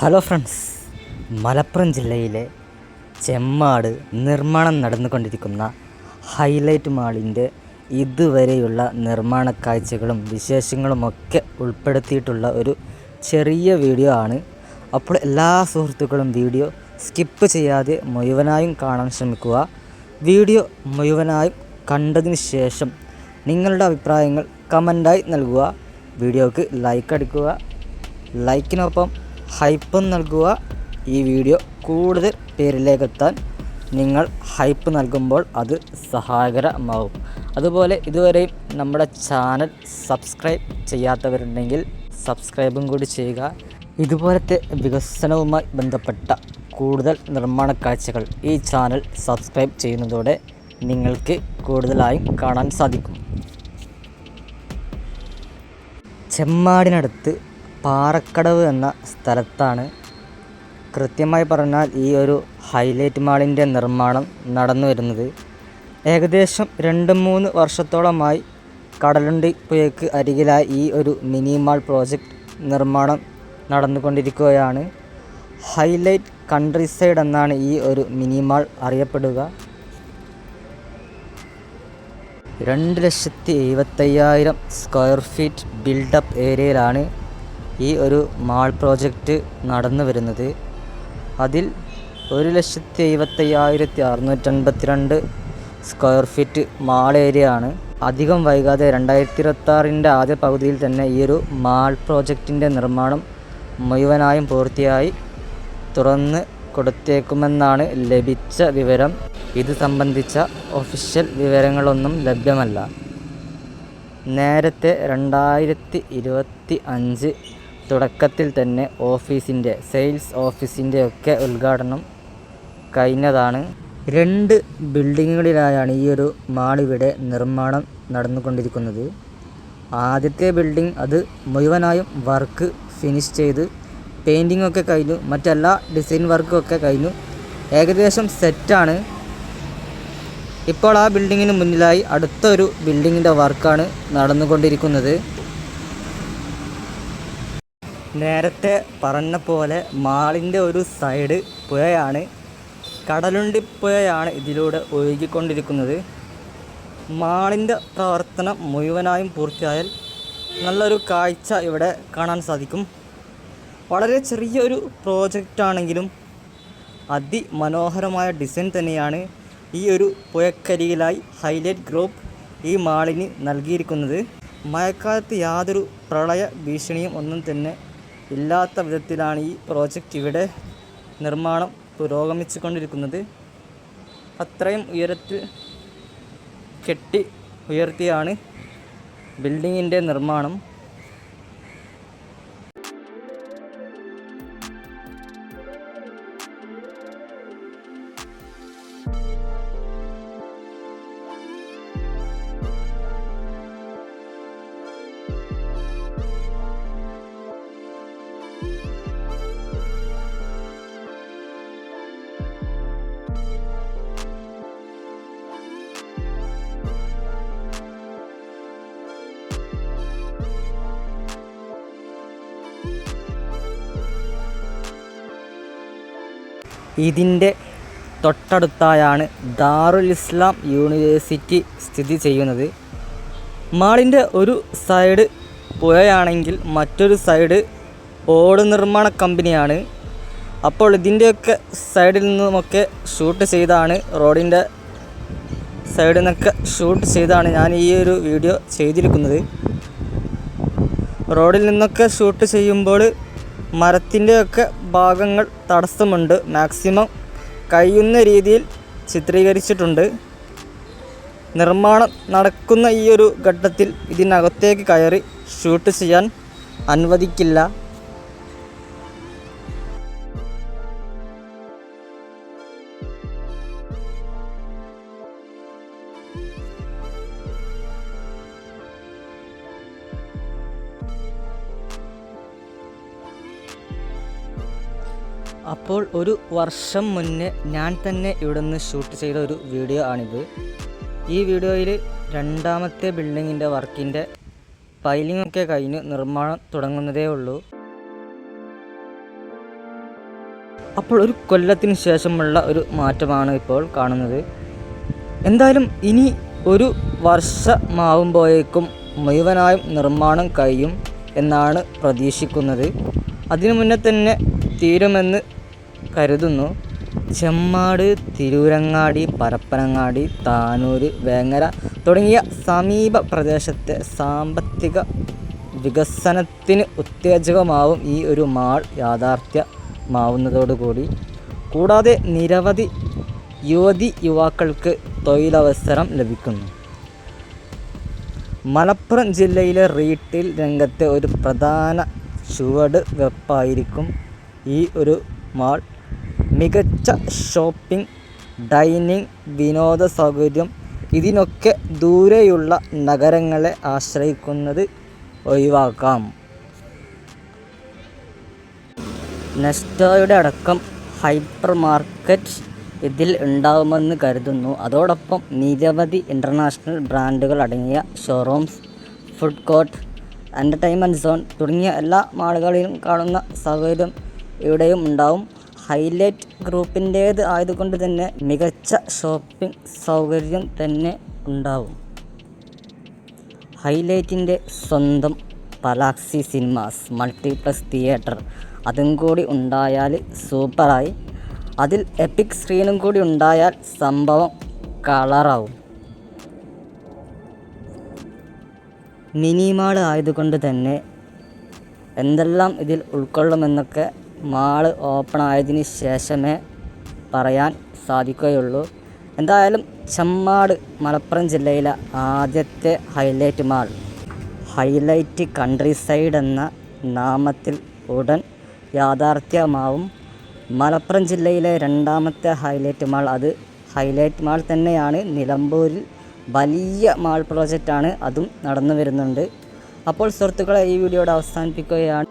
Hello friends Malappuram ജില്ലയിലെ ചെമ്മാട് നിർമ്മാണം നടന്നുകൊണ്ടിരിക്കുന്ന ഹൈലൈറ്റ് മാളിന്റെ ഇതുവരെയുള്ള നിർമ്മാണ കാഴ്ചകളും വിശേഷങ്ങളുമൊക്കെ ഉൾപ്പെടുത്തിയിട്ടുള്ള ഒരു ചെറിയ വീഡിയോ ആണ്. അപ്പോൾ എല്ലാ സുഹൃത്തുക്കളും വീഡിയോ സ്കിപ്പ് ചെയ്യാതെ മുഴുവനായും കാണാൻ ശ്രമിക്കുക. വീഡിയോ മുഴുവനായും കണ്ടതിന് ശേഷം നിങ്ങളുടെ അഭിപ്രായങ്ങൾ കമന്റായി നൽകുക. വീഡിയോക്ക് ലൈക്ക് അടിക്കുക. ലൈക്കിനൊപ്പം ഹൈപ്പും നൽകുക ഈ വീഡിയോ കൂടുതൽ പേരിലേക്കെത്താൻ നിങ്ങൾ ഹൈപ്പ് നൽകുമ്പോൾ അത് സഹായകരമാവും അതുപോലെ ഇതുവരെയും നമ്മുടെ ചാനൽ സബ്സ്ക്രൈബ് ചെയ്യാത്തവരുണ്ടെങ്കിൽ സബ്സ്ക്രൈബും കൂടി ചെയ്യുക. ഇതുപോലത്തെ വികസനവുമായി ബന്ധപ്പെട്ട കൂടുതൽ നിർമ്മാണ കാഴ്ചകൾ ഈ ചാനൽ സബ്സ്ക്രൈബ് ചെയ്യുന്നതോടെ നിങ്ങൾക്ക് കൂടുതലായും കാണാൻ സാധിക്കും. ചെമ്മാടിനടുത്ത് പാറക്കടവ് എന്ന സ്ഥലത്താണ് കൃത്യമായി പറഞ്ഞാൽ ഈ ഒരു ഹൈലൈറ്റ് മാളിന്റെ നിർമ്മാണം നടന്നു വരുന്നത്. ഏകദേശം രണ്ട് മൂന്ന് വർഷത്തോളമായി കടലുണ്ടി പുഴയ്ക്ക് അരികിലായി ഈ ഒരു മിനി മാൾ പ്രോജക്റ്റ് നിർമ്മാണം നടന്നുകൊണ്ടിരിക്കുകയാണ്. ഹൈലൈറ്റ് കൺട്രി സൈഡ് എന്നാണ് ഈ ഒരു മിനി മാൾ അറിയപ്പെടുക. രണ്ട് ലക്ഷത്തി എഴുപത്തയ്യായിരം സ്ക്വയർ ഫീറ്റ് ബിൽഡപ്പ് ഏരിയയിലാണ് ഈ ഒരു മാൾ പ്രോജക്റ്റ് നടന്നു വരുന്നത്. അതിൽ ഒരു ലക്ഷത്തി എഴുപത്തയ്യായിരത്തി അറുന്നൂറ്റൻപത്തി രണ്ട് സ്ക്വയർ ഫീറ്റ് മാൾ ഏരിയ ആണ്. അധികം വൈകാതെ രണ്ടായിരത്തി ഇരുപത്താറിന്റെ ആദ്യ പകുതിയിൽ തന്നെ ഈ ഒരു മാൾ പ്രോജക്റ്റിന്റെ നിർമ്മാണം മുഴുവനായും പൂർത്തിയായി തുറന്ന് കൊടുത്തേക്കുമെന്നാണ് ലഭിച്ച വിവരം. ഇത് സംബന്ധിച്ച ഒഫീഷ്യൽ വിവരങ്ങളൊന്നും ലഭ്യമല്ല. നേരത്തെ രണ്ടായിരത്തി ഇരുപത്തി അഞ്ച് തുടക്കത്തിൽ തന്നെ ഓഫീസിന്റെ സെയിൽസ് ഓഫീസിന്റെ ഒക്കെ ഉദ്ഘാടനം കഴിഞ്ഞതാണ്. രണ്ട് ബിൽഡിങ്ങുകളിലായാണ് ഈ ഒരു മാളിവിടെ നിർമ്മാണം നടന്നുകൊണ്ടിരിക്കുന്നത്. ആദ്യത്തെ ബിൽഡിംഗ് അത് മുഴുവനായും വർക്ക് ഫിനിഷ് ചെയ്ത് പെയിന്റിംഗ് ഒക്കെ കഴിഞ്ഞു മറ്റെല്ലാ ഡിസൈൻ വർക്കും ഒക്കെ കഴിഞ്ഞു. ഏകദേശം സെറ്റാണ്. ഇപ്പോൾ ആ ബിൽഡിങ്ങിന് മുന്നിലായി അടുത്തൊരു ബിൽഡിങ്ങിന്റെ വർക്കാണ് നടന്നുകൊണ്ടിരിക്കുന്നത്. നേരത്തെ പറഞ്ഞ പോലെ മാളിന്റെ ഒരു സൈഡ് പുഴയാണ്. കടലുണ്ടി പുഴയാണ് ഇതിലൂടെ ഒഴുകിക്കൊണ്ടിരിക്കുന്നത്. മാളിന്റെ പ്രവർത്തനം മുഴുവനായും പൂർത്തിയായാൽ നല്ലൊരു കാഴ്ച ഇവിടെ കാണാൻ സാധിക്കും. വളരെ ചെറിയൊരു പ്രോജക്റ്റ് ആണെങ്കിലും അതിമനോഹരമായ ഡിസൈൻ തന്നെയാണ് ഈ ഒരു പുഴക്കരിയിലായി ഹൈലൈറ്റ് ഗ്രൂപ്പ് ഈ മാളിന് നൽകിയിരിക്കുന്നത്. മഴക്കാലത്ത് യാതൊരു പ്രളയ ഭീഷണിയും ഒന്നും തന്നെ ഇല്ലാത്ത വിധത്തിലാണ് ഈ പ്രോജക്റ്റ് ഇവിടെ നിർമ്മാണം പുരോഗമിച്ചു കൊണ്ടിരിക്കുന്നത് അത്രയും ഉയരത്തിൽ കെട്ടി ഉയർത്തിയാണ് ബിൽഡിങ്ങിന്റെ നിർമ്മാണം. ഇതിന്റെ തൊട്ടടുത്തായാണ് ദാറുൽ ഇസ്ലാം യൂണിവേഴ്സിറ്റി സ്ഥിതി ചെയ്യുന്നത്. മാളിന്റെ ഒരു സൈഡ് പുഴയാണെങ്കിൽ മറ്റൊരു സൈഡ് ഓട് നിർമ്മാണ കമ്പനിയാണ്. അപ്പോൾ ഇതിന്റെയൊക്കെ സൈഡിൽ നിന്നുമൊക്കെ ഷൂട്ട് ചെയ്താണ് റോഡിന്റെ സൈഡിൽ നിന്നൊക്കെ ഷൂട്ട് ചെയ്താണ് ഞാൻ ഈ ഒരു വീഡിയോ ചെയ്തിരിക്കുന്നത്. റോഡിൽ നിന്നൊക്കെ ഷൂട്ട് ചെയ്യുമ്പോൾ മരത്തിന്റെയൊക്കെ ഭാഗങ്ങൾ തടസ്സമുണ്ട്. മാക്സിമം കഴിയുന്ന രീതിയിൽ ചിത്രീകരിച്ചിട്ടുണ്ട്. നിർമ്മാണം നടക്കുന്ന ഈ ഒരു ഘട്ടത്തിൽ ഇതിനകത്തേക്ക് കയറി ഷൂട്ട് ചെയ്യാൻ അനുവദിക്കില്ല. അപ്പോൾ ഒരു വർഷം മുന്നേ ഞാൻ തന്നെ ഇവിടെ നിന്ന് ഷൂട്ട് ചെയ്ത ഒരു വീഡിയോ ആണിത്. ഈ വീഡിയോയിൽ രണ്ടാമത്തെ ബിൽഡിങ്ങിന്റെ വർക്കിന്റെ പൈലിംഗ് ഒക്കെ കഴിഞ്ഞ് നിർമ്മാണം തുടങ്ങുന്നതേ ഉള്ളൂ. അപ്പോൾ ഒരു കൊല്ലത്തിന് ശേഷമുള്ള ഒരു മാറ്റമാണ് ഇപ്പോൾ കാണുന്നത്. എന്തായാലും ഇനി ഒരു വർഷമാവുമ്പോഴേക്കും മുഴുവനായും നിർമ്മാണം കഴിയും എന്നാണ് പ്രതീക്ഷിക്കുന്നത്. അതിനു മുന്നേ തന്നെ തീരുമെന്ന് കരുതുന്നു. ചെമ്മാട് തിരൂരങ്ങാടി പരപ്പനങ്ങാടി താനൂർ വേങ്ങര തുടങ്ങിയ സമീപ പ്രദേശത്തെ സാമ്പത്തിക വികസനത്തിന് ഉത്തേജകമാവും ഈ ഒരു മാൾ യാഥാർത്ഥ്യമാവുന്നതോടുകൂടി. കൂടാതെ നിരവധി യുവതി യുവാക്കൾക്ക് തൊഴിലവസരം ലഭിക്കുന്നു. മലപ്പുറം ജില്ലയിലെ റീറ്റെയിൽ രംഗത്തെ ഒരു പ്രധാന ചുവട് വെപ്പായിരിക്കും ഈ ഒരു മാൾ മികച്ച ഷോപ്പിംഗ് ഡൈനിങ് വിനോദ സൗകര്യം ഇതിനൊക്കെ ദൂരെയുള്ള നഗരങ്ങളെ ആശ്രയിക്കുന്നത് ഒഴിവാക്കാം. നെസ്റ്റോയുടെ അടക്കം ഹൈപ്പർ മാർക്കറ്റ് ഇതിൽ ഉണ്ടാവുമെന്ന് കരുതുന്നു. അതോടൊപ്പം നിരവധി ഇന്റർനാഷണൽ ബ്രാൻഡുകൾ അടങ്ങിയ showrooms food court entertainment zone തുടങ്ങിയ എല്ലാ മാളുകളിലും കാണുന്ന സൗകര്യം ഇവിടെയും ഉണ്ടാവും. ഹൈലൈറ്റ് ഗ്രൂപ്പിന്റേത് ആയതുകൊണ്ട് തന്നെ മികച്ച ഷോപ്പിംഗ് സൗകര്യം തന്നെ ഉണ്ടാവും. ഹൈലൈറ്റിന്റെ സ്വന്തം പലാക്സി സിനിമാസ് മൾട്ടിപ്ലക്സ് തിയേറ്റർ അതും കൂടി ഉണ്ടായാൽ സൂപ്പറായി. അതിൽ എപ്പിക് സ്ക്രീനും കൂടി ഉണ്ടായാൽ സംഭവം കളറാവും. മിനിമാൾ ആയതുകൊണ്ട് തന്നെ എന്തെല്ലാം ഇതിൽ ഉൾക്കൊള്ളുമെന്നൊക്കെ മാൾ ഓപ്പൺ ആയതിന് ശേഷമേ പറയാൻ സാധിക്കുകയുള്ളൂ. എന്തായാലും ചെമ്മാട് മലപ്പുറം ജില്ലയിലെ ആദ്യത്തെ Hilite mall Hilite country side എന്ന നാമത്തിൽ ഉടൻ യാഥാർത്ഥ്യമാവും. മലപ്പുറം ജില്ലയിലെ രണ്ടാമത്തെ ഹൈലൈറ്റ് മാൾ അത്. ഹൈലൈറ്റ് മാൾ തന്നെയാണ് നിലമ്പൂരിൽ വലിയ മാൾ പ്രോജക്റ്റാണ് അതും നടന്നു വരുന്നുണ്ട് അപ്പോൾ സുഹൃത്തുക്കളെ ഈ വീഡിയോയുടെ അവസാനിപ്പിക്കുകയാണ്.